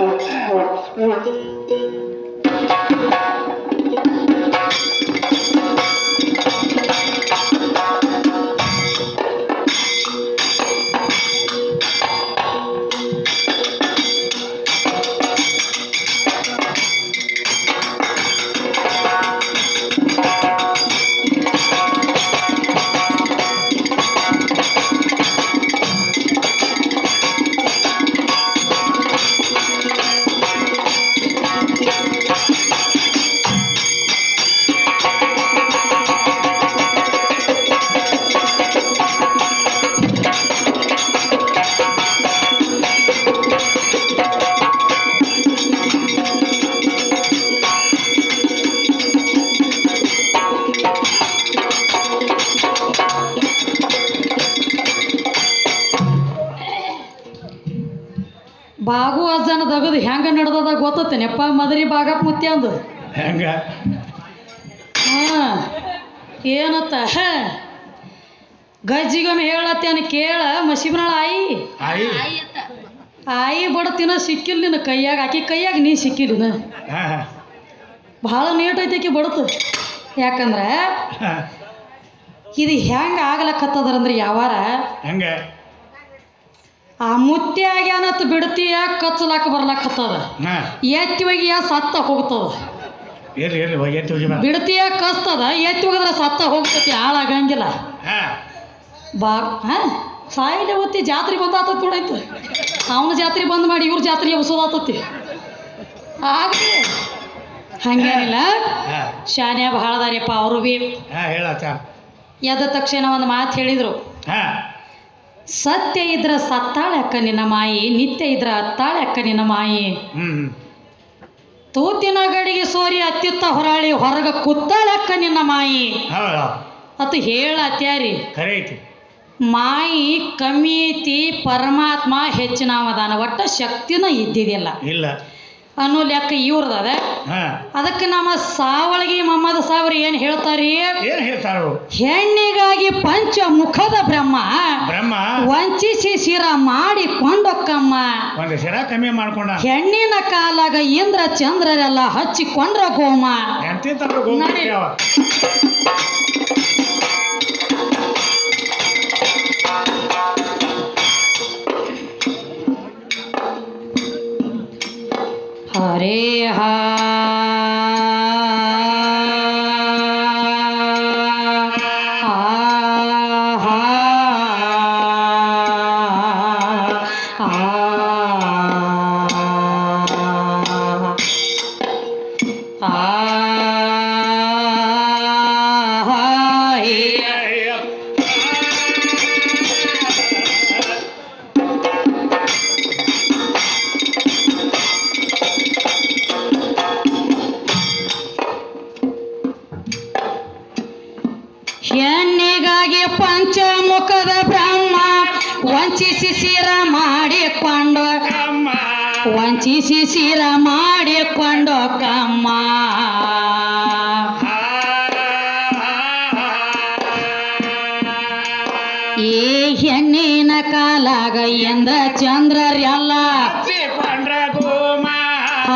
Oh, oh, oh, oh. ಗೊತ್ತತ್ತೇನೆಪ್ಪ Madari ಭಾಗ ಪೂತಿ ಅಂದು. ಹೆಂಗ? ಹಾ ಏನತ್ತ? ಗಜ್ಜಿಗೊಮ್ಮೆ ಹೇಳತ್ತೇನ ಕೇಳ ಮಸೀಬನಾಳ ಆಯಿ. ಆಯಿ? ಬಡತಿನ ಸಿಕ್ಕಿಲ್ಲ ನಿನ್ನ ಕೈಯಾಗ ಆಕಿ ಕೈಯಾಗ ನೀ ಸಿಕ್ಕಿಲ್ಲ ಭಾಳ ನೀಟ್ ಐತಿ ಆಕಿ ಬಡತು. ಯಾಕಂದ್ರೆ ಇದು ಹೆಂಗೆ ಆಗ್ಲಕತ್ತದ್ರಂದ್ರೆ ಯಾವಾರ ಹೆಂಗ? ಆ ಮುತ್ಯ ಆಗ್ಯಾನತ್ ಬಿಡ್ತೀಯ ಕಚ್ಚಲಾಕ ಬರ್ಲಾಕ ಹತ್ತದ. ಎತ್ತಿ ಒಗಿಯ ಸತ್ತ ಹೋಗ್ತದ. ಇರ್ಲಿ ಹೋಗಿ ಎತ್ತಿ ಹೋಗಿ ಬಾ. ಬಿಡ್ತೀಯ ಕಸ್ತದ ಎತ್ತಿ ಹೋಗಿದ್ರೆ ಸತ್ತ ಹೋಗ್ತತಿ ಹಾಳಾಗಂಗಿಲ್ಲ. ಹಾ. ಬಾ ಹಾಂ. ಸಾಯಿಲೆ ಹೊತ್ತಿ ಜಾತ್ರೆ ಬಂದಾತತ್ ನೋಡಾಯ್ತು ಅವನ ಜಾತ್ರೆ ಬಂದ್ ಮಾಡಿ ಇವ್ರ ಜಾತ್ರೆ ಎಬ್ಸೋದಾತತಿ. ಆಗ್ಲಿ ಹಂಗೇನಿಲ್ಲ. ಹಾ. ಶಾನ್ಯ ಬಹಳ ಅದಾರಿಪ್ಪ ಅವರು ಬಿ. ಹಾ ಹೇಳತ್ತ ಎದ್ದ ತಕ್ಷಣ ಒಂದು ಮಾತು ಹೇಳಿದರು. ಹಾ. ಸತ್ಯ ಇದ್ರ ಸತ್ತಾಳೆ ಅಕ್ಕ ನಿನ್ನ ಮಾಯಿ ನಿತ್ಯ ಇದ್ರ ಅತ್ತಾಳೆ ಅಕ್ಕ ನಿನ್ನ ಮಾಯಿ. ತೂತಿನ ಗಡಿಗೆ ಸೋರಿ ಅತ್ಯುತ್ತ ಹೊರಾಳಿ ಹೊರಗ ಕುತ್ತಾಳೆ ಅಕ್ಕ ನಿನ್ನ ಮಾಯಿ. ಹೇಳ ಹೇಳತ್ಯಾರಿ ಮಾಯಿ ಕಮ್ಮಿ ಐತಿ. ಪರಮಾತ್ಮ ಹೆಚ್ಚಿನ ಅವದಾನ ಒಟ್ಟ ಶಕ್ತಿನ ಇದ್ದಿದ್ದಿಲ್ಲ. ಇಲ್ಲ. ಅನ್ನೋ ಲೆಕ್ಕ ಇವ್ರದದ? ಹಾ. ಅದಕ್ಕೆ ನಮ್ಮ ಸಾವಳಗಿ ಮಮ್ಮದ ಸಾವಿರ ಏನು ಹೇಳ್ತಾರಿ? ಏನ್ ಹೇಳ್ತಾರು ಹೆಣ್ಣಿಗಾಗಿ ಪಂಚ ಮುಖದ ಬ್ರಹ್ಮ. ಬ್ರಹ್ಮ. ವಂಚಿಸಿ ಶಿರ ಮಾಡಿ ಕೊಂಡೊಕ್ಕಮ್ಮ. ಒಂದು ಶಿರ ಕಮ್ಮಿ ಮಾಡ್ಕೊಂಡ. ಹೆಣ್ಣಿನ ಕಾಲಾಗ ಇಂದ್ರ ಚಂದ್ರರೆಲ್ಲ ಹಚ್ಚಿಕೊಂಡ್ರ ಗೋಮ. ಎಂತಿಂತಂದ್ರೆ ಗೋಮುಖ್ಯವ ಹೆಣ್ಣಿಗಾಗಿ ಪಂಚಮುಖದ ಬ್ರಹ್ಮ. ವಂಚಿಸಿ ಶಿರ ಮಾಡಿಕೊಂಡು. ವಂಚಿಸಿ ಶಿರ ಮಾಡಿಕೊಂಡು ಕಮ್ಮ. ಈ ಹೆಣ್ಣಿನ ಕಾಲಾಗ ಎಂದ ಚಂದ್ರರೆಲ್ಲ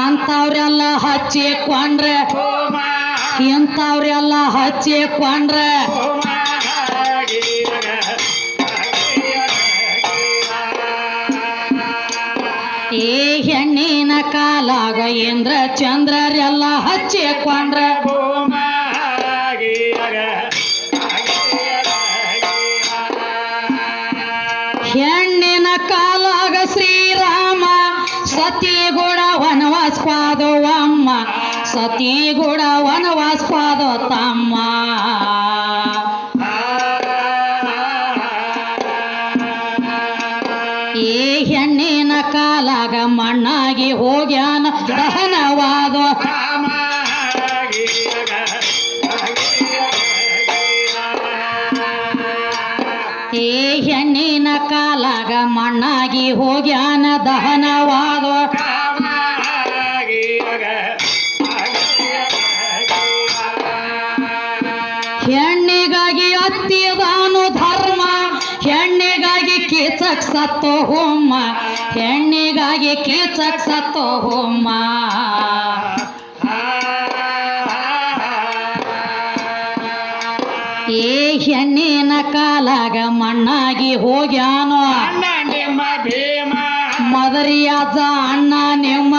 ಅಂತವ್ರೆಲ್ಲ ಹಚ್ಚಿಕೊಂಡ್ರೆ. ಗೋಮ ಇಂಥವ್ರೆಲ್ಲ ಹಚ್ಚಿಕೊಂಡ್ರೆ. ಈ ಹೆಣ್ಣಿನ ಕಾಲಾಗ ಇಂದ್ರ ಚಂದ್ರರೆಲ್ಲ ಹಚ್ಚಿಕೊಂಡ್ರ ಹೆಣ್ಣಿನ ಕಾಲಾಗ ಶ್ರೀರಾಮ ಸತಿ ಗುಡ ವನವಾಸ ಪಾದೋ ಅಮ್ಮ ಸತಿ ಗುಡ ವನವಾಸ ಪಾದೋ ತಮ್ಮ ಈ ಹೆಣ್ಣಿನ ಕಾಲಾಗ ಮಣ್ಣಾಗಿ ಹೋಗ್ಯಾನ ದಹನವಾದ. ಹೆಣ್ಣಿಗಾಗಿ ಅತ್ತಿದಾನು ಧರ್ಮ ಹೆಣ್ಣ ಹೆಣ್ಣಿಗಾಗಿ ಕೀಚಕ್ ಸತ್ತೋ ಹೋಮ, ಹೆಣ್ಣಿಗಾಗಿ ಕೀಚಕ್ ಸತ್ತೋ ಹೋಮ್ಮ ಕಾಲಾಗ ಮಣ್ಣಾಗಿ ಹೋಗ್ಯಾನೋ. ಅಣ್ಣ ನಿಮ್ಮ ಭೀಮ. ಮದರಿಯಾದ ಅಣ್ಣ ನಿಮ್ಮ.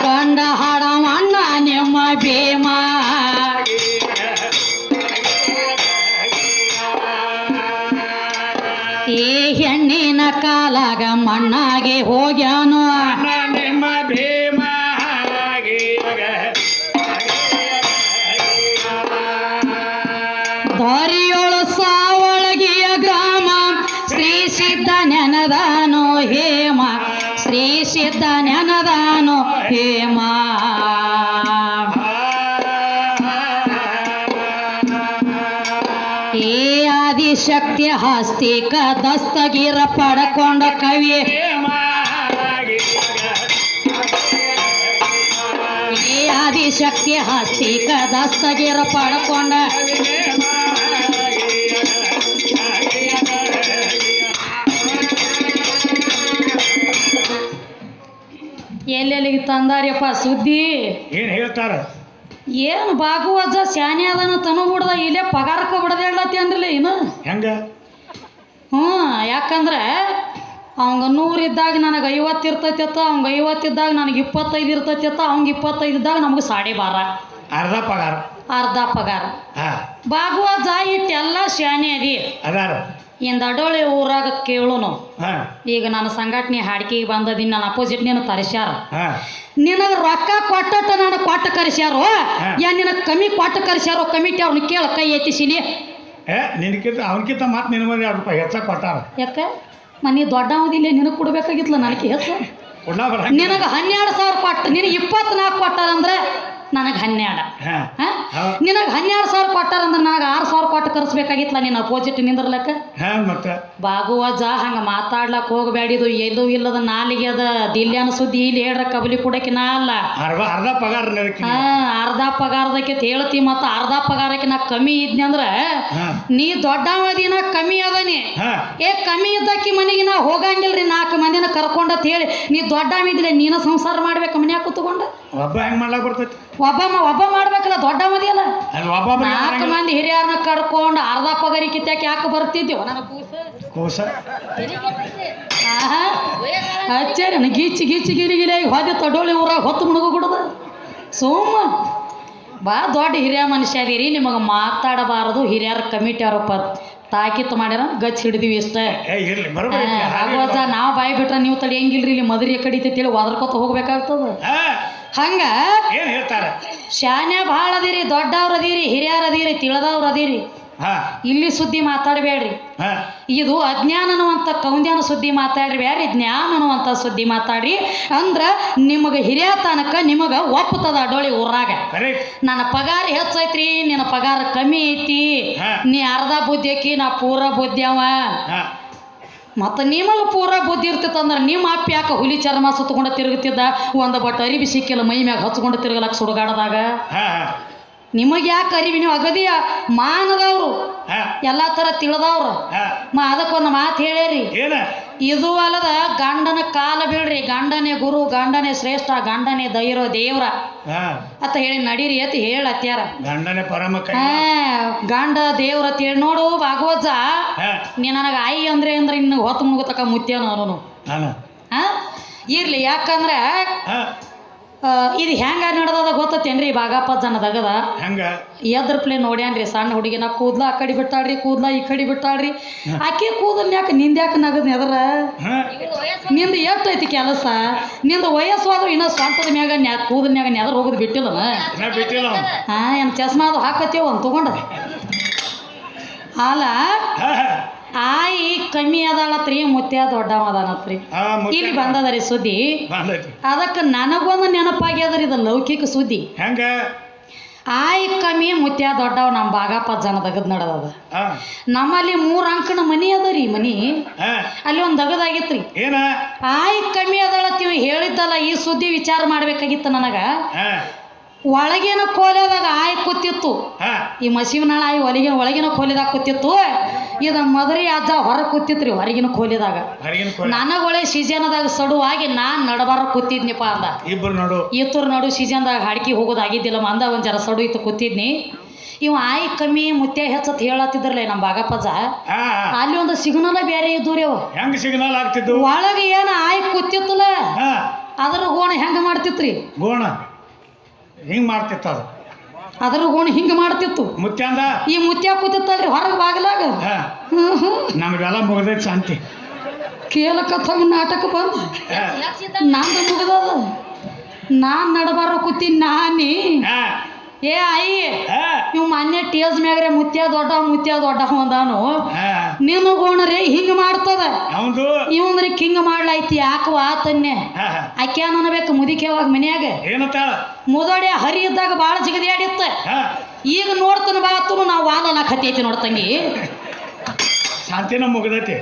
ಕಂಡ ಹಾಡವ ಅಣ್ಣ ನಿಮ್ಮ ಭೀಮ. ಈ ಹೆಣ್ಣಿನ ಕಾಲಾಗ ಮಣ್ಣಾಗಿ ಹೋಗ್ಯಾನೋ. ಹಸ್ತಿಕ ದಸ್ತಗಿರ ಪಡ್ಕೊಂಡ ಕವಿ. ಶಕ್ತಿ ಆದಿಶಕ್ತಿ ಹಸ್ತಿಕ ದಸ್ತಗಿರ ಪಡ್ಕೊಂಡ. ಎಲ್ಲೆಲ್ಲಿಗೆ ತಂದಾರ್ಯಪ್ಪ ಸುದ್ದಿ? ಏನ್ ಹೇಳ್ತಾರ? ಏನು ಬಾಗುವಜ್ಜ ಶಾನೆ ಅದನ್ನ ತನು ಬಿಡ್ದ ಇಲ್ಲೇ ಪಗಾರಕ್ಕೆ ಬಿಡದೇಳತಿ ಅಂದ್ರಲ್ಲ ಇನ್ನು? ಹೆಂಗ? ಯಾಕಂದ್ರೆ ಅವಂಗ ನೂರು ಇದ್ದಾಗ ನನಗೆ ಐವತ್ತು ಇರ್ತೈತೆ ಅವಂಗ ಐವತ್ತು ಇದ್ದಾಗ ನನಗೆ ಇಪ್ಪತ್ತೈದು ಇರ್ತೈತೆ ಅವಂಗ ಇಪ್ಪತ್ತೈದು ಇದ್ದಾಗ ನಮ್ಗೆ ಸಾಡೆ ಬಾರ. ಅರ್ಧ ಪಗಾರ. ಅರ್ಧ ಪಗಾರ. ಬಾಗುವ ಎಲ್ಲ ಶಾನೆ ಅದಿ. ಅದಾರ. ಇಂದ ಅಡೋಳಿ ಊರಾಗ ಕೇಳುನು. ನಾವು ಈಗ ನನ್ನ ಸಂಘಟನೆ ಹಾಡಿಕೆಗೆ ಬಂದದಿ ನನ್ನ ಅಪೋಸಿಟ್ ನೀನು ತರಿಸ್ಯಾರ. ನಿನಗೆ ರೊಕ್ಕ ಕೊಟ್ಟಟ ನಾನು ಕೊಟ್ಟು ಕರೆಸ್ಯಾರೋ? ಯಾ ನಿನಗೆ ಕಮ್ಮಿ ಕೊಟ್ಟು ಕರೆಸ್ಯಾರೋ? ಕಮಿಟಿ ಅವ್ರನ್ನ ಕೇಳ ಕೈ ಎತ್ತಿಸಿನಿ ಏ ನಿನಕಿಂತ ಅವನಕ್ಕಿಂತ ಮತ್ತೆ ನಿನಗೆ ಎರಡು ರೂಪಾಯಿ ಹೆಚ್ಚಾಗಿ ಕೊಟ್ಟಾರ. ಯಾಕೆ? ಮನೆ ದೊಡ್ಡ ಅವಧಿಲ್ಲ ನಿನಗೆ ಕೊಡ್ಬೇಕಾಗಿತ್ತಲ್ಲ ನನಗೆ? ಹೆಚ್ಚು ಕೊಡ್ಲಾ ಬರ ನಿನಗೆ ಹನ್ನೆರಡು ಸಾವಿರ ಕೊಟ್ಟು ನಿನಗೆ ಇಪ್ಪತ್ನಾಲ್ಕು ಕೊಟ್ಟಾರಂದ್ರೆ ನನಗೆ ಹನ್ನೆರಡು. ನಿನಗೆ ಹನ್ನೆರಡು ಸಾವಿರ ಕೊಟ್ಟಾರಂದ್ರೆ ನನಗೆ ಆರು ಸಾವಿರ ಕೊಟ್ಟು ಕರ್ಸ್ಬೇಕಾಗಿತ್ತಲ್ಲ ನೀನು ಅಪೋಸಿಟ್ ನಿಂದ್ರಲಕ್ಕ? ಬಾಗುವ ಮತ್ತೆ. ಬಾಗುವಜ್ಜ ಹಂಗೆ ಹೋಗಬೇಡಿ ಇದು ಎಲ್ಲೂ ಇಲ್ಲದ ನಾಲಿಗೆ ಅದ ದಿಲ್ಯಾನ ಸುದ್ದಿ ಇಲ್ಲಿ ಹೇಳ್ರ ಕಬಲಿ ಕೊಡಕಿನ ಅಲ್ಲ. ಅರ್ಧ ಅರ್ಧ ಪಗಾರ ಅರ್ಧ ಪಗಾರದಕ್ಕೆ ಹೇಳ್ತಿ ಮತ್ತ ಅರ್ಧ ಪಗಾರಕ್ಕೆ ನಾ ಕಮ್ಮಿ ಇದ್ನಿ ಅಂದ್ರೆ ನೀ ದೊಡ್ಡವದಿನ ಕಮ್ಮಿ ಅದನಿ. ಏ ಕಮ್ಮಿ ಇದ್ದಕ್ಕಿ ಮನೆಗೆ ನಾ ಹೋಗಂಗಿಲ್ರಿ ನಾಲ್ಕು ಮಂದಿನ ಕರ್ಕೊಂಡ ಹೇಳಿ ನೀ ದೊಡ್ಡವಿದ್ದಿಲ್ಲ ನೀನ ಸಂಸಾರ ಮಾಡ್ಬೇಕು ಮನ್ಯಾಗ ಕೂತ್ಕೊಂಡು? ಒಬ್ಬ ಹೆಂಗ್ ಮಾಡ್ಲಾಕ್ ಬರ್ತೈತಿ? ಒಬ್ಬ ಮ- ಒಬ್ಬ ಮಾಡ್ಬೇಕಲ್ಲ ದೊಡ್ಡ ಮದಿಯಲ್ಲ ಅಲ್ಲಿ ನಾಲ್ಕು ಮಂದಿ ಹಿರಿಯರನ್ನ ಕರ್ಕೊಂಡು ಅರ್ಧ ಪಗರಿ ಕಿತ್ತಾಕ ಯಾಕೆ ಬರ್ತಿದ್ದೀವ ನನ್ನ ಕೂಸ. ಕೂಸ. ಆಹಾ. ಹಚ್ಚೇರಿ ಗೀಚಿ ಗೀಚಿ ಗಿರಿ ಹೊದೆ ತೊಡೋಳಿ ಊರಾಗ ಹೊತ್ತು ಮುಣಗು ಕುಡ್ದ ಸೋಮ. ಬಾ ದೊಡ್ಡ ಹಿರಿಯ ಮನುಷ್ಯ ಅದೀರಿ ನಿಮಗೆ ಮಾತಾಡಬಾರದು. ಹಿರಿಯರ ಕಮಿಟಿ ಅವ್ರ ಪ ತಾಕಿತ್ತು ಮಾಡ್ಯಾರ ಗಚ್ ಹಿಡಿದಿವಿ ಇಷ್ಟೇ ಏ ಇರ್ಲಿ ನಾವು ಬಾಯಿ ಬಿಟ್ರೆ ನೀವು ತಡಿಯಂಗಿಲ್ರಿ ಇಲ್ಲಿ ಮದುವೆ ಕಡಿತೈತಿ ಒದರ್ಕೋತ ಹೋಗ್ಬೇಕಾಗ್ತದ. ಹಾ. ಹಂಗ? ಏನ್ ಹೇಳ್ತಾರ? ಶಾನ್ಯ ಭಾಳ ಅದೀರಿ ದೊಡ್ಡವ್ರ ಅದೀರಿ ಹಿರಿಯರ್ ಅದೀರಿ ತಿಳಿದವ್ರ ಅದೀರಿ ಹಾ. ಇಲ್ಲಿ ಸುದ್ದಿ ಮಾತಾಡಬೇಡ್ರಿ. ಹಾ. ಇದು ಅಜ್ಞಾನ ಅನ್ನುವಂಥ ಕೌಂದ್ಯಾನ ಸುದ್ದಿ ಮಾತಾಡ್ರಿ ಬೇಡ್ರಿ ಜ್ಞಾನ ಅನ್ನುವಂಥ ಸುದ್ದಿ ಮಾತಾಡ್ರಿ. ಅಂದ್ರೆ ನಿಮಗೆ ಹಿರಿಯ ತನಕ ನಿಮಗೆ ಒಪ್ಪುತ್ತದ ಅಡೋಳಿ ಊರಾಗ. ನನ್ನ ಪಗಾರ ಹೆಚ್ಚೈತ್ರಿ ನಿನ್ನ ಪಗಾರ ಕಮ್ಮಿ ಐತಿ. ನೀ ಅರ್ಧ ಬುದ್ಧಿ ಅಕ್ಕಿ ನಾ ಪೂರ ಬುದ್ಧಿ ಅವ. ಮತ್ತು ನಿಮ್ಮಲ್ಲಿ ಪೂರ ಬುದ್ಧಿ ಇರ್ತಿತ್ತು ಅಂದ್ರೆ ನಿಮ್ಮ ಅಪ್ಪ ಯಾಕೆ ಹುಲಿ ಚರ್ಮ ಸುತ್ತಕೊಂಡು ತಿರುಗುತ್ತಿದ್ದ? ಒಂದು ಬಟ್ ಅರಿವಿ ಸಿಕ್ಕಿಲ್ಲ, ಮೈ ಮ್ಯಾಗ ಹಚ್ಕೊಂಡು ತಿರುಗಲಕ್ಕೆ ಸುಡುಗಾಡದಾಗ. ನಿಮಗೆ ಯಾಕೆ ಅರಿವಿ ನೀವು ಅಗದಿಯ ಮಾನದವ್ರು? ಎಲ್ಲಾ ತರ ತಿಳಿದವ್ರು? ಮಾ ಅದಕ್ಕೊಂದು ಮಾತು ಹೇಳ್ಯಾರಿ. ಏನ? ಇದು ಅಲ್ಲದ ಗಂಡನ ಕಾಲ ಬೀಳ್ರಿ ಗಂಡನೇ ಗುರು ಗಂಡನೇ ಶ್ರೇಷ್ಠ ಗಂಡನೇ ದೈರೋ ದೇವ್ರ. ಅತ್ತ ಅಂತ ಹೇಳಿ ನಡೀರಿ ಅತಿ ಹೇಳತ್ಯಾರ ಗಂಡನೇ ಪರಮ ಗಂಡ ದೇವ್ರ ಅಂತ ಹೇಳಿ ನೋಡು ಭಾಗವತ. ಹಾ. ನೀ ನನಗೆ ಆಯಿ ಅಂದ್ರೆ ಅಂದ್ರೆ ಇನ್ನು ಹೊತ್ತು ಮುಗುತಕ ಮುತ್ಯ ನಾನು. ಹಾ? ಇರ್ಲಿ ಯಾಕಂದ್ರೆ ಇದು ಹೆಂಗ ನಡೆದದ ಗೊತ್ತತೇನ್ರಿ ಬಾಗಪ್ಪ ಜನದಗದ? ಹೆಂಗ? ಎದ್ರ ಪ್ಲೇ ನೋಡ್ಯಾನ್ರಿ ಸಣ್ಣ ಹುಡುಗಿನ ಕೂದ್ಲ ಆ ಕಡೆ ಬಿಟ್ಟಾಳ್ರಿ ಕೂದ್ಲ ಈ ಕಡೆ ಬಿಟ್ಟಾಳ್ರಿ. ಆಕೆ ಕೂದಲ್ ಯಾಕೆ ನಿಂದ ಯಾಕೆ ನಗದ್ ಎದ್ರ? ನಿಂದ ನಿಂದು ಎಷ್ಟೈತಿ ಕೆಲಸ? ನಿಂದು ವಯಸ್ಸು ಆದ್ರೂ ಇನ್ನೂ ಸ್ವಂತದ ಮ್ಯಾಗ ನ್ಯಾ ಕೂದಲ್ ಮ್ಯಾಗ ನೆದ್ರ ಹೋಗೋದು ಬಿಟ್ಟಿಲ್ಲನ? ಬಿಟ್ಟಿಲ್ಲ ಹಾ ಏನು ಚಸ್ಮಾ ಅದು ಹಾಕತ್ತೀವ ಅಂತ ತಗೊಂಡ? ಅಲ್ಲ ಆಯಿ ಕಮ್ಮಿ ಅದಾಳತ್ರಿ ಮುತ್ಯ ದೊಡ್ಡವ ಅದಾನತ್ರಿ. ಇಲ್ಲಿ ಬಂದದರಿ ಸುದ್ದಿ. ಅದಕ್ಕೆ ನನಗೊಂದು ನೆನಪಾಗ್ಯದ್ರಿ ಇದು ಲೌಕಿಕ ಸುದ್ದಿ. ಹೆಂಗ? ಆಯಿ ಕಮ್ಮಿ ಮುತ್ಯ ದೊಡ್ಡವ ನಮ್ಮ ಬಾಗಪ್ಪ ಜನ ದಗದ್ ನಡೆದದ. ನಮ್ಮಲ್ಲಿ ಮೂರು ಅಂಕಣ ಮನಿ ಅದ ರೀ ಮನಿ. ಅಲ್ಲಿ ಒಂದು ದಗದಾಗಿತ್ರಿ. ಆಯಿ ಕಮ್ಮಿ ಅದಾಳತ್ತೀವಿ ಹೇಳಿದ್ದಲ್ಲ ಈ ಸುದ್ದಿ ವಿಚಾರ ಮಾಡ್ಬೇಕಾಗಿತ್ತು ನನಗೆ. ಒಳಗಿನ ಕೋಲೆದಾಗ ಆಯಿ ಕೂತಿತ್ತು. ಈ ಮಸೀವನಾಳ ಆಯಿ ಒಳಗಿನ ಒಳಗಿನ ಕೋಲಿದಾಗ ಕೂತಿತ್ತು. ಇದ ಮದರಿ ಅಜ್ಜ ಹೊರ ಕೂತಿತ್ರಿ ಹೊರಗಿನ ಕೋಲಿದಾಗ ನನಗೊಳೆ ಸೀಜನದಾಗ ಸಡುವಾಗಿ ನಾನ್ ನಡಬಾರ ಕೂತಿದ್ನಿಪ್ಪ ಅಂದ. ಇಬ್ರು ನಡು. ಇತ್ತರ ನಡು ಸೀಸನ್ದಾಗ ಹಾಡ್ಕಿ ಹೋಗೋದಾಗಿದ್ದಿಲ್ಲ ಅಂದ ಒಂದ್ ಜರ ಸಡು ಇತ್ತು ಕೂತಿದ್ನಿ. ಇವ ಆಯಿ ಕಮ್ಮಿ ಮುತ್ತೆ ಹೆಚ್ಚತ್ ಹೇಳತ್ತಿದ್ರಲ್ಲ ನಮ್ಮ ಬಾಗಪ್ಪಜ ಅಲ್ಲಿ ಒಂದು ಸಿಗ್ನಲ್ ಬೇರೆ ಇದ್ದು ರೀ ಅವ ಹೆಂಗ್ ಸಿಗ್ನಲ್ ಆಗ್ತಿದ್ದು ಒಳಗೆ ಏನು ಆಯ್ ಕೂತಿತ್ತಲ್ಲ. ಅದ್ರ ಗೋಣ ಹೆಂಗ ಮಾಡ್ತಿತ್ರಿ? ಗೋಣ. ಹಿಂಗ್ ಮಾಡ್ತಿತ್ತು ಅದು. ಅದರ ಗೋಣಿ ಹಿಂಗ ಮಾಡ್ತಿತ್ತು. ಮುತ್ಯಾಂದ ಈ ಮುತ್ಯ ಕೂತಿತ್ತಲ್ರಿ ಹೊರಗೆ ಬಾಗಲಾಗ? ಹಾ. ಹ್ಮ್ ಹ್ಮ್. ನಮ್ಗೆಲ್ಲ ಮುಗ್ದೈತಿ ಶಾಂತಿ. ಕೇಳಕತ್ತ ನಾಟಕ ಬಂದು. ನಾನು ನಂದು ಮುಗ್ದದ. ನಾನ್ ನಡಬಾರ ಕೂತಿ ನಾನಿ. ಹಾ. ಏ ಆಯಿ ಇವ್ ಮೊನ್ನೆ ಟೇಜ್ ಮ್ಯಾಗ್ರೆ ಮುತ್ಯ ದೊಡ್ಡ ಮುತ್ಯ ದೊಡ್ಡ ಅಂದಾನು. ಹಾ. ನಿನಗೋಣರಿ ಹಿಂಗ ಮಾಡ್ತದ. ಹೌದು. ಇವಂದ್ರಿ ಹಿಂಗ ಮಾಡ್ಲೈತಿ ಯಾಕವ ತನ್ನೆ ಹಾ ಹಾ. ಆಕ್ಯ ಅನ್ಬೇಕು ಮುದಿಕೆವಾಗ ಮನ್ಯಾಗ? ಮುದೋಡಿ ಹರಿ ಇದ್ದಾಗ ಬಾಳ ಜಿಗದಿಯಾಡಿತ್ತ ಹಾ. ಈಗ ನೋಡ್ತಾನ ಬಾತು ನಾವು ವಾಲಲ್ಲ ಕತ್ತೈತಿ ನೋಡ್ತಂಗಿ ಶಾಂತಿನ ಮುಗಿದೈತಿ.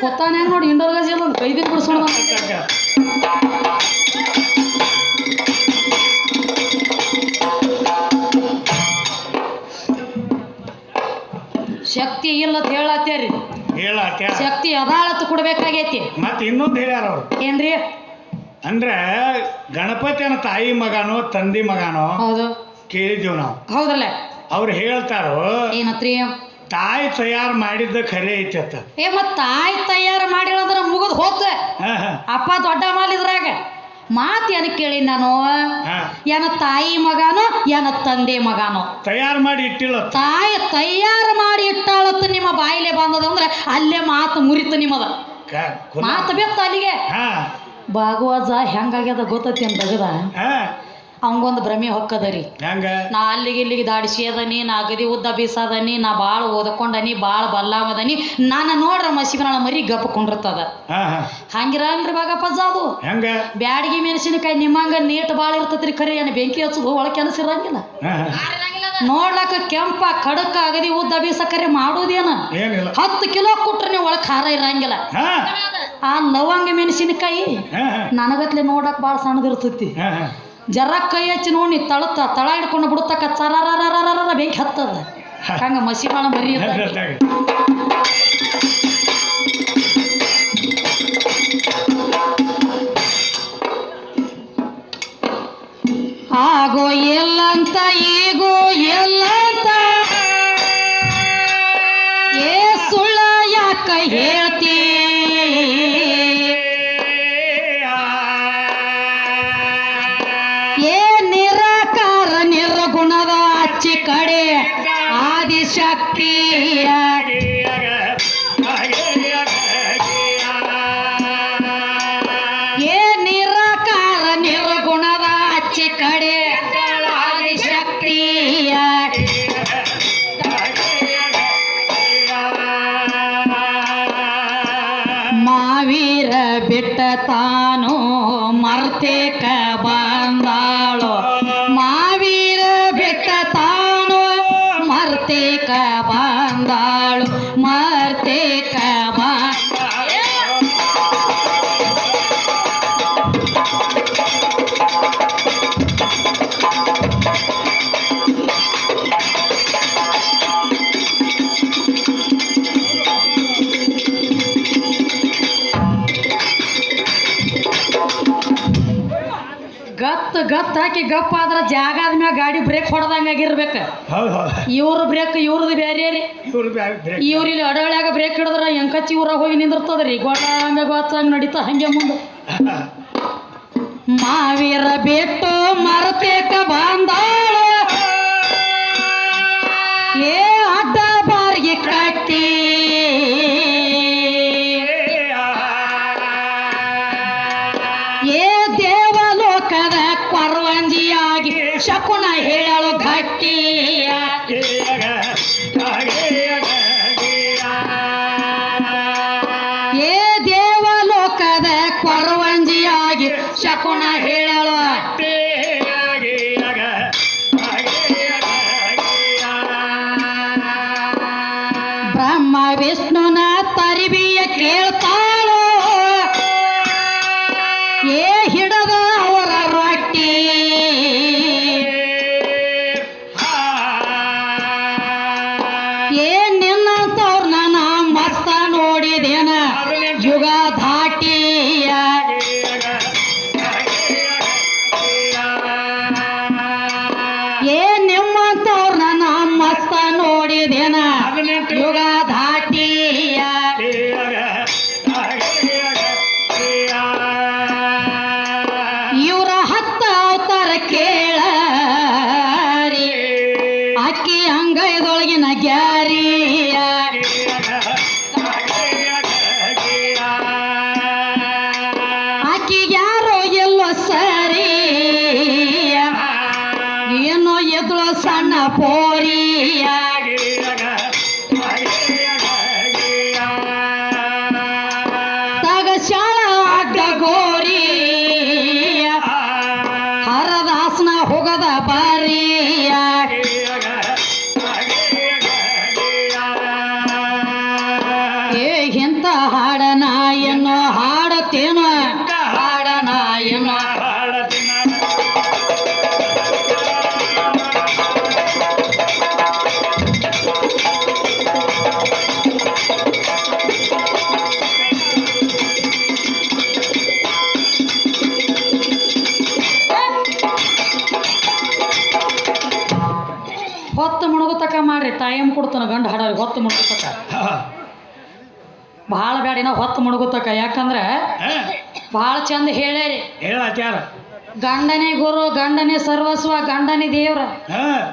ಕೊತ್ತಾನ ನೋಡಿ ಇಂಡೋರ್ಗಜ್ ಇಲ್ಲ ಒಂದು ಕೈದಿನ ಬಿಡಿಸೋಣ. ಶಕ್ತಿ ಇಲ್ಲ ಅಂತ ಹೇಳತ್ತೇರಿ. ಹೇಳ ಶಕ್ತಿ ಅದಾಳತ್ ಕೊಡ್ಬೇಕಾಗೈತಿ. ಮತ್ತೆ ಇನ್ನೊಂದು ಹೇಳ್ಯಾರ ಅವ್ರು. ಏನ್ರಿ? ಅಂದ್ರೆ ಗಣಪತಿಯನ್ನ ತಾಯಿ ಮಗನೋ ತಂದಿ ಮಗನೋ ಹೌದು. ಕೇಳಿದ್ದೀವಿ ನಾವು. ಹೌದಲ್ಲ ಅವ್ರು ಹೇಳ್ತಾರೋ ಏನತ್ರಿ? ತಾಯಿ ತಯಾರು ಮಾಡಿದ್ದ ಖರೆ ಐತಿ ಅಂತ ಏ ಮತ್ ತಾಯಿ ತಯಾರು ಮಾಡಿರೋದ್ರ ಮುಗಿದ್ ಹೋತ ಹಾ ಹಾ. ಅಪ್ಪ ದೊಡ್ಡ ಮಾಲಿದ್ರಾಗ ಮಾತ್ ಏನ ಕೇಳಿ ನಾನು? ಹಾ. ಏನ ತಾಯಿ ಮಗನೋ ಏನ ತಂದೆ ಮಗನೋ? ತಯಾರು ಮಾಡಿ ಇಟ್ಟಿಲ್ಲ. ತಾಯಿ ತಯಾರು ಮಾಡಿ ಇಟ್ಟಾಳತ್ತ ನಿಮ್ಮ ಬಾಯಿಲೆ ಬಂದದಂದ್ರೆ ಅಲ್ಲೇ ಮಾತು ಮುರಿತು ನಿಮ್ಮದ. ಕ- ಕುಲ- ಮಾತು ಬೆತ್ತ ಅಲ್ಲಿಗೆ ಹಾ. ಭಾಗವಜ ಹೆಂಗಾಗ್ಯದ ಗೊತ್ತೈತಿ ಅಂತ ಬಗದ ಹಾ. ಅವಂಗೊಂದು ಭ್ರಮೆ ಹೊಕ್ಕದರಿ ಹೆಂಗ? ನಾ ಅಲ್ಲಿಗೆ ಇಲ್ಲಿಗೆ ದಾಡಿಸಿ ಅದನಿ ನಾ ಗದಿ ಉದ್ದ ಬೀಸದನಿ ನಾ ಭಾಳ ಓದ್ಕೊಂಡನಿ ಭಾಳ ಬಲ್ಲಾವದನಿ ನಾನು ನೋಡ್ರ ಮಸಿಬನಾಳ ಮರಿ ಗಪ್ಪ ಕುಂಡಿರ್ತದ. ಹಂಗಿರಲ್ರಿ ಬಾಗಪ್ಪ ಅದು? ಹೆಂಗ? ಬ್ಯಾಡಗಿ ಮೆಣಸಿನಕಾಯಿ ನಿಮ್ಮಂಗ ನೀಟ್ ಭಾಳ ಇರ್ತತ್ರಿ ಖರೆ ಏನು ಬೆಂಕಿ ಹಚ್ಚೋದು ಒಳಗೆ ಅನಿಸಿರಂಗಿಲ್ಲ ನೋಡ್ಲಕ್ಕ ಕೆಂಪ ಕಡಕ ಅಗದಿ ಉದ್ದ ಬೀಸಕರೆ ಮಾಡೋದೇನ? ಏನಿಲ್ಲ. ಹತ್ತು ಕಿಲೋ ಕೊಟ್ರೆ ನೀವು ಒಳಗೆ ಖಾರ ಇರಂಗಿಲ್ಲ. ಆ ನವಂಗ ಮೆಣಸಿನಕಾಯಿ ನನಗತ್ಲೆ ನೋಡಕ್ ಭಾಳ ಸಣ್ಣದಿರ್ತೈತಿ. ಜರ ಕೈ ಹಚ್ಚಿ ನೋಡಿ ತಳತ ತಳ ಹಿಡ್ಕೊಂಡು ಬಿಡುತ್ತಕ್ಕ ಚರಾರ ಬೆಂಕಿ ಹತ್ತದ ಹಂಗ ಮಸಿ ಬಾಳ ಮರಿ. ಹೆಂಗತ್ತಾಗ? ಆಗೋ ಎಲ್ಲಂತ ಈಗೋ ಎಲ್ಲಂತ शक्तिया பாந்தாளும் மார்த்தே ಆದ್ರ ಜಾಗ ಆದ್ಮ್ಯಾಗ ಗಾಡಿ ಬ್ರೇಕ್ ಹೊಡೆದಂಗ ಆಗಿರ್ಬೇಕು. ಇವ್ರ ಬ್ರೇಕ್ ಇವ್ರದ್ದು ಬೇರೆ ರೀ ಇವ್ರು ಇಲ್ಲಿ ಅಡಗಳ್ಯಾಗ ಬ್ರೇಕ್ ಹಿಡಿದ್ರ ಎಂಕಚ್ಚಿ ಊರಾಗ ಹೋಗಿ ನಿಂದಿರ್ತದ್ರಿ. ಗೊಡ ಹಂಗ ಗೊತ್ತಂಗ ನಡೀತಾ ಹಂಗೆ ಮುಂದೆ. ಮಾವೀರ ಬಿಟ್ಟು ಮರತೇಕ ನಾವು ಹೊತ್ತು ಮುಳುಗುತಕ ಯಾಕಂದ್ರೆ ಬಹಳ ಚಂದ ಹೇಳ್ಯಾರಿ. ಹೇಳ ಆಚಾರ ಗಂಡನೇ ಗುರು ಗಂಡನೇ ಸರ್ವಸ್ವ ಗಂಡನೇ ದೇವ್ರ.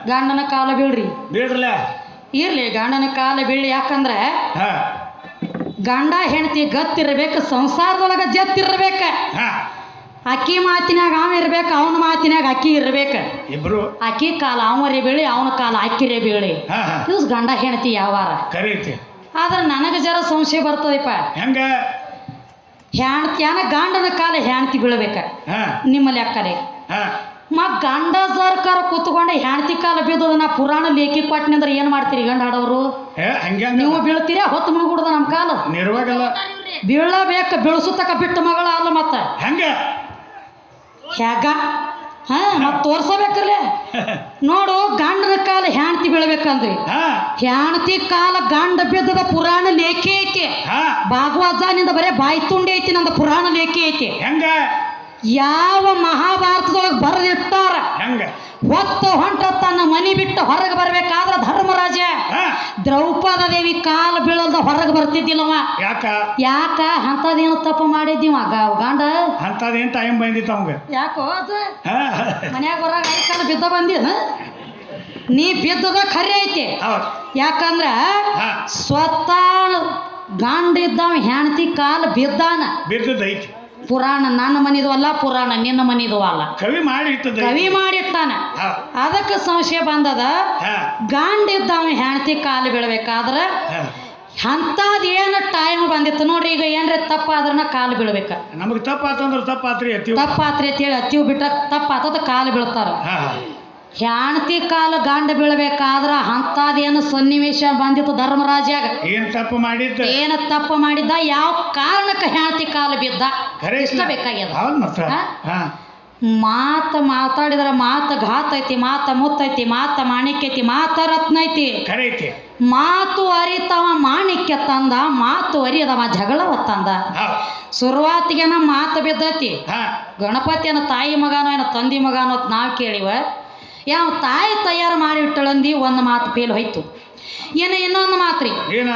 ಗಂಡನ ಕಾಲ ಬೀಳ್ರಿ. ಬೀಳ್ರಲ್ಲ? ಇರ್ಲಿ ಗಂಡನ ಕಾಲ ಬೀಳಿ ಯಾಕಂದ್ರೆ ಗಂಡ ಹೆಂಡತಿ ಗತ್ತಿರ್ಬೇಕು ಸಂಸಾರದೊಳಗ ಜತ್ತಿರ್ಬೇಕ. ಅಕ್ಕಿ ಮಾತಿನಾಗ ಅವ ಇರ್ಬೇಕು ಅವನ ಮಾತಿನಾಗ ಅಕ್ಕಿ ಇರ್ಬೇಕು. ಇಬ್ರು? ಅಕ್ಕಿ ಕಾಲ ಅವರೇ ಬೀಳಿ ಅವನ ಕಾಲ ಅಕ್ಕಿರೇ ಬೀಳಿ. ಇದು ಗಂಡ ಹೆಂಡತಿ ಯಾವಾರ. ಕರೀತಿ. ಆದ್ರೆ ನನಗೆ ಜರ ಸಂಶಯ ಬರ್ತದಪ್ಪ. ಹೆಂಗ? ಹೆಣ್ತಿಯಾನ ಗಂಡನ ಕಾಲ ಹೆಣ್ತಿ ಬೀಳಬೇಕ. ನಿಮ್ಮಲ್ಲಿ ನಿಮ್ಮ ಲೆಕ್ಕಲೆ ಹಾ. ಮ ಗಂಡ ಸರ್ಕಾರ ಕೂತ್ಕೊಂಡು ಹೆಣ್ತಿ ಕಾಲ ಬೀದದ ನಾ ಪುರಾಣ ಲೇಖಿ ಕೊಟ್ಟಿನಿ ಅಂದ್ರೆ ಏನ್ ಮಾಡ್ತೀರಿ ಗಂಡ ಆಡೋರು? ನೀವು ಬೀಳ್ತೀರಾ? ಹೊತ್ತು ಮುಳುಗುಡ್ದ ನಮ್ಮ ಕಾಲ. ಬೀಳಬೇಕು ಬೀಳ್ಸುತ್ತಕ ಬಿಟ್ಟ ಮಗಳ ಅಲ್ಲ ಮತ್ತ. ಹೆಂಗ. ಹೇಗ? ಹಾ ಮತ್ ತೋರ್ಸಬೇಕಲ್ಲೇ? ನೋಡು ಗಂಡನ ಕಾಲ ಹೆಂಡತಿ ಬೀಳ್ಬೇಕಂದ್ರಿ. ಹಾ. ಹೆಣ್ತಿ ಕಾಲ ಗಂಡ ಬಿದ್ದದ ಪುರಾಣ ಲೇಖೆ ಐತಿ. ಹಾ. ಭಾಗವತನಿಂದ ಬರೇ ಬಾಯಿ ತುಂಡಿ ಐತಿ ನಂದ ಪುರಾಣ ಲೇಖೆ ಐತಿ. ಹೆಂಗ? ಯಾವ ಮಹಾಭಾರತದೊಳಗೆ ಬರೆದಿಟ್ಟಾರ? ಹೆಂಗ? ಹೊತ್ತ ಹೊಂಟ ತನ್ನ ಮನಿ ಬಿಟ್ಟು ಹೊರಗೆ ಬರಬೇಕಾದ್ರೆ ಧರ್ಮರಾಜ. ದ್ರೌಪದ ದೇವಿ ಕಾಲ ಬೀಳಲ್ದ ಹೊರಗೆ ಬರ್ತಿದ್ದಿಲ್ಲವ. ಯಾಕ? ಯಾಕ? ಅಂತದೇನು ತಪ್ಪು ಮಾಡಿದ್ದೀವ? ಗಂಡ. ಅಂತದೇನ್ ಟೈಮ್ ಬಂದಿತ್ತು ಅವಂಗ? ಯಾಕೋ ಅದು? ಮನ್ಯಾಗ ಹೊರಗೆ ಐಕಲ್ ಕಾಲ ಬಿದ್ದ ಬಂದಿ ನೀ ಬಿದ್ದದ ಖರೆ ಐತಿ. ಯಾಕಂದ್ರ ಸ್ವತ್ತಾಳು ಸ್ವತಃ ಗಂಡ ಇದ್ದವ ಹೆಣ್ತಿ ಕಾಲ ಬಿದ್ದಾನ. ಬಿದ್ದದ ಐತಿ. ಪುರಾಣ ನನ್ನ ಮನಿದು ಅಲ್ಲ ಪುರಾಣ ನಿನ್ನ ಮನಿದು ಅಲ್ಲ. ಕವಿ ಮಾಡಿ ಕವಿ ಮಾಡಿತ್ತಾನ ಅದಕ್ಕೆ ಸಂಶಯ ಬಂದದ. ಗಾಂಡಿದ್ದ ಗಂಡ ಹೆಂಡತಿ ಕಾಲು ಬೀಳ್ಬೇಕಾದ್ರ ಅಂತದ್ ಅಂಥದ್ದು ಏನು ಟೈಮ್ ಬಂದಿತ್ತು ನೋಡ್ರಿ ಈಗ ಏನ್ರ ತಪ್ಪಾದ್ರನ ಕಾಲು ಬೀಳ್ಬೇಕ. ನಮಗೆ ತಪ್ಪಾತಂದ್ರೆ ತಪ್ಪಾತ್ರಿ ತಪ್ಪಾತ್ರಿ ಅಂತೇಳಿ ಹತ್ತಿವ್ ಬಿಟ್ಟ ತಪ್ಪಾತದ ಕಾಲು ಬೀಳ್ತಾರ. ಹೆಣ್ತಿ ಕಾಲ ಗಂಡ ಬೀಳ್ಬೇಕಾದ್ರ ಅಂತದೇನು ಸನ್ನಿವೇಶ ಬಂದಿತ್ತು ಧರ್ಮರಾಜ್ಯಾಗ. ಏನ್ ತಪ್ಪು ಮಾಡಿದ್ದ? ಏನು ತಪ್ಪು ಮಾಡಿದ್ದ? ಯಾವ ಕಾರಣಕ್ಕೆ ಹೆಣ್ತಿ ಕಾಲ ಬಿದ್ದ? ಮಾತ ಇಷ್ಟ ಬೇಕಾಗ್ಯದ. ಮಾತು ಮಾತಾಡಿದ್ರೆ ಮಾತು ಘಾತ ಐತಿ ಮಾತು ಮುತ್ತೈತಿ ಮಾತು ಮಾಣಿಕ್ಯ ಐತಿ ಮಾತು ರತ್ನ ಐತಿ. ಮಾತು ಅರಿತವ ಮಾಣಿಕ್ಯ ತಂದ ಮಾತು ಅರಿಯದವ ಜಗಳವ ತಂದ. ಶುರುವಾತಿಗೆನ ಮಾತು ಬಿದ್ದೈತಿ. ಹಾ. ಗಣಪತಿಯನ್ನ ತಾಯಿ ಮಗನೋ ಏನೋ ತಂದಿ ಮಗನೋ ಅಂತ ನಾವು ಕೇಳಿವ ಯಾವ ತಾಯಿ ತಯಾರು ಮಾಡಿ ಇಟ್ಟಳಂದಿ ಒಂದು ಮಾತು ಫೇಲ್ ಹೋಯ್ತು. ಏನು ಇನ್ನೊಂದು ಮಾತು ಏನ?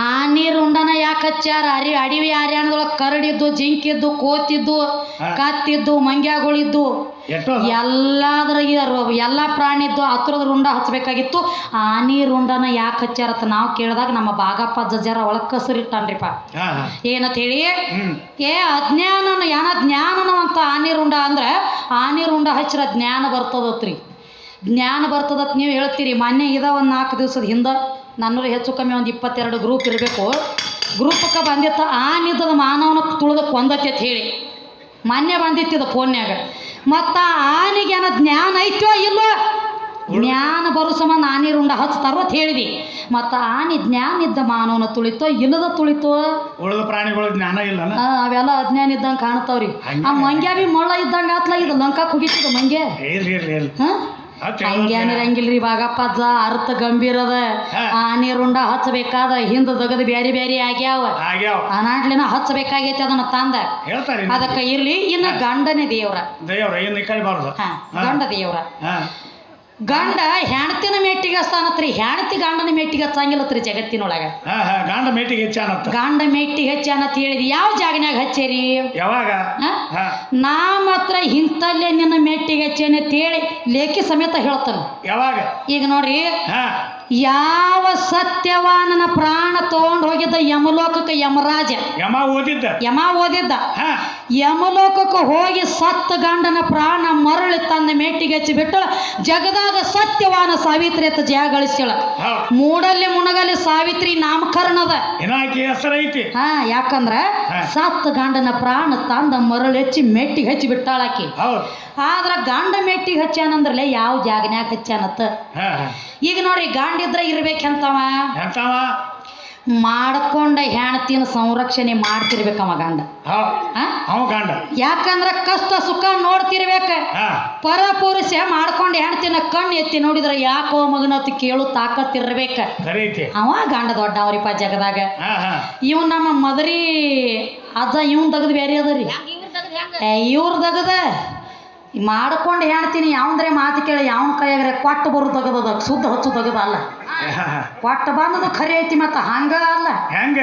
ಆ ನೀರು ಉಂಡನ ಯಾಕೆ ಹಚ್ಚಾರ ಅರಿ ಅಡಿವಿ ಆರ್ಯಾಣದೊಳಗೆ ಕರಡಿದ್ದು ಜಿಂಕಿದ್ದು ಕೋತಿದ್ದು. ಕತ್ತಿದ್ದು ಮಂಗ್ಯಾಗಳಿದ್ದು. ಎಲ್ಲಾದ್ರ ಎಲ್ಲ ಪ್ರಾಣಿದ್ದು ಹತ್ರದ ರುಂಡ ಹಚ್ಬೇಕಾಗಿತ್ತು. ಆ ನೀರು ಉಂಡನ ಯಾಕೆ ಅಂತ ನಾವು ಕೇಳಿದಾಗ ನಮ್ಮ ಬಾಗಪ್ಪ ಜಜ್ಜಾರ ಒಳಗೆ ಕಸರಿಟ್ಟಾನ್ರಿಪ್ಪ ಏನಂತ ಹೇಳಿ? ಏ ಅಜ್ಞಾನನ ಏನ ಜ್ಞಾನನವಂತ ಆನಿರುಂಡ ಅಂದ್ರೆ ಆನಿರುಂಡ ಹಚ್ಚಿರ ಜ್ಞಾನ ಬರ್ತದತ್ರಿ. ಜ್ಞಾನ ಬರ್ತದತ್ ನೀವು ಹೇಳ್ತೀರಿ ಮೊನ್ನೆ ಇದ ಒಂದು ನಾಲ್ಕು ದಿವಸದ ಹಿಂದೆ ನನ್ನೂರು ಹೆಚ್ಚು ಕಮ್ಮಿ ಒಂದು ಇಪ್ಪತ್ತೆರಡು ಗ್ರೂಪ್ ಇರಬೇಕು. ಗ್ರೂಪಕ್ಕೆ ಬಂದಿತ್ತ ಆನಿದ್ದದ ಮಾನವನ ತುಳಿದ ಕೊಂದತ್ತೈತೆ ಹೇಳಿ. ಮೊನ್ನೆ ಬಂದಿತ್ತಿದ ಫೋನ್ಯಾಗ ಮತ್ತು ಆನಿಗೆ ಏನೋ ಜ್ಞಾನ ಐತೋ ಇಲ್ಲೋ? ಜ್ಞಾನ ಬರೋ ಸಮ ಆನಿ ರುಂಡ ಹಚ್ತಾರೋ ಅಂತ ಹೇಳಿದಿ. ಮತ್ತು ಆನಿ ಜ್ಞಾನ ಇದ್ದ ಮಾನವನ ತುಳಿತೋ ಇಲ್ಲದ ತುಳಿತೋ? ಉಳಿದ ಪ್ರಾಣಿಗಳು ಜ್ಞಾನ ಇಲ್ಲ ಆ, ಅವೆಲ್ಲ ಅಜ್ಞಾನ ಇದ್ದಂಗೆ ಕಾಣ್ತಾವ್ರಿ. ಆ ಮಂಗ್ಯ ಬಿ ಮೊಳ ಇದ್ದಂಗೆ ಆತ್ಲ ಇದು ಲಂಕಾಕ್ ಮಂಗೆ ಮಂಗ್ಯ? ಇರ್ಲಿ ಇರ್ಲಿ ಜ ಹಂಗೇನಿರಂಗಿಲ್ರಿ ಅರ್ಥ ಗಂಭೀರದ. ಆನೆ ರುಂಡ ಹಚ್ಚಬೇಕಾದ ಹಿಂದ ದಗದ ಬ್ಯಾರೆ ಬ್ಯಾರೆ ಆಗ್ಯಾವ. ಅನಾಟ್ಲಿನ ಹಚ್ಚಬೇಕಾಗೈತಿ ಅದನ್ನ ತಂದ. ಹೇಳ್ತಾರೆ ಅದಕ್ಕ ಇರ್ಲಿ ಇನ್ನ ಗಂಡನೇ ದೇವ್ರ. ದೇವ್ರ. ಗಂಡ ದೇವ್ರ. ಗಂಡ ಹೆಣ್ತಿನ ಮೇಟಿಗೆ ಹಚ್ತಾನತ್ರಿ ಹೆಣ್ತಿ ಗಂಡನ ಮೇಟಿಗೆ ಹಚ್ಚಂಗಿಲ್ಲತ್ರಿ ಜಗತ್ತಿನೊಳಗ. ಹಾ ಹಾ ಗಂಡ ಮೇಟಿಗೆ ಹೆಚ್ಚಾನತ್ತ. ಗಂಡ ಮೇಟಿಗೆ ಅನ್ನತ್ ಹೇಳಿದ್. ಯಾವ ಜಾಗನ್ಯಾಗ ಹಚ್ಚೇರಿ? ಯಾವಾಗ? ಹಾ? ನಾ ಮಾತ್ರ ಇಂಥಲ್ಲೇ ನಿನ್ನ ಮೇಟಿಗೆ ಹಚ್ಚೇನೆ ತೇಳಿ ಲೇಖಿ ಸಮೇತ ಹೇಳ್ತಾನೆ. ಯಾವಾಗ? ಈಗ ನೋಡ್ರಿ ಹಾ. ಯಾವ ಸತ್ಯವಾನನ ಪ್ರಾಣ ತಗೊಂಡು ಹೋಗಿದ್ದ ಯಮಲೋಕಕ್ಕೆ ಯಮರಾಜ? ಯಮ ಓದಿದ್ದ? ಯಮ ಓದಿದ್ದ? ಯಮಲೋಕಕ್ಕೆ ಹೋಗಿ ಸತ್ತ ಗಂಡನ ಪ್ರಾಣ ಮರಳಿ ತನ್ನ ಮೆಟ್ಟಿಗೆ ಹಚ್ಚಿ ಬಿಟ್ಟಳ. ಜಗದಾಗ ಸತ್ಯವಾನ ಸಾವಿತ್ರಿ ಅಂತ ಜಯ ಗಳಿಸ್ಯಾಳ. ಮೂಡಲ್ಲಿ ಮುಣಗಲ್ಲಿ ಸಾವಿತ್ರಿ ನಾಮಕರಣದ ಹೆಸರೈತಿ ಹಾ ಯಾಕಂದ್ರ. ಸತ್ತ ಗಂಡನ ಪ್ರಾಣ ತಂದ ಮರಳಿ ಹಚ್ಚಿ ಮೆಟ್ಟಿಗೆ ಹಚ್ಚಿ ಬಿಟ್ಟಾಳಾಕಿ ಆದ್ರ ಗಂಡ ಮೆಟ್ಟಿಗೆ ಹಚ್ಚಾನಂದ್ರಲೆ ಯಾವ ಜಾಗನ್ಯಾಗ ಹಚ್ಚಾನತ್ತ ಈಗ ನೋಡಿ ಗಂಡ ಇದ್ರ ಇರ್ಬೇಕಂತವ? ಮಾಡ್ಕೊಂಡ ಹೆಣ್ತಿನ ಸಂರಕ್ಷಣೆ ಮಾಡ್ತಿರ್ಬೇಕವ ಗಂಡ? ಅವ ಗಂಡ. ಯಾಕಂದ್ರ ಕಷ್ಟ ಸುಖ ನೋಡ್ತಿರ್ಬೇಕ. ಹಾ. ಪರಪುರುಷ ಮಾಡ್ಕೊಂಡು ಹೆಣ್ತಿನ ಕಣ್ಣು ಎತ್ತಿ ನೋಡಿದ್ರ ಯಾಕೋ ಮಗನ ಕೇಳು ತಾಕತ್ತಿರ್ಬೇಕ. ಅವ ಗಂಡ ದೊಡ್ಡ ದೊಡ್ಡವರಿಪ್ಪ ಜಗದಾಗ. ಹಾ ಹಾ. ಇವ್ ನಮ್ಮ ಮದರಿ ಅಜ್ಜ ಇವನ್ ತೆಗ್ದು ಬೇರೆ ಅದರಿ ಇವ್ರ ತೆಗದ ಮಾಡ್ಕೊಂಡು ಹೇಳ್ತೀನಿ ಯಾವಂದ್ರೆ ಮಾತು ಕೇಳಿ ಯಾವನ ಕೈಯಾಗ್ರೆ ಕೊಟ್ಟು ಬರು ತೆಗದದ? ಶುದ್ಧ ಹಚ್ಚು ತೆಗದ ಅಲ್ಲ. ಕೊಟ್ಟು ಬಂದದು ಖರೆ ಐತಿ ಮತ್ತ ಹಂಗ ಅಲ್ಲ? ಹೆಂಗ?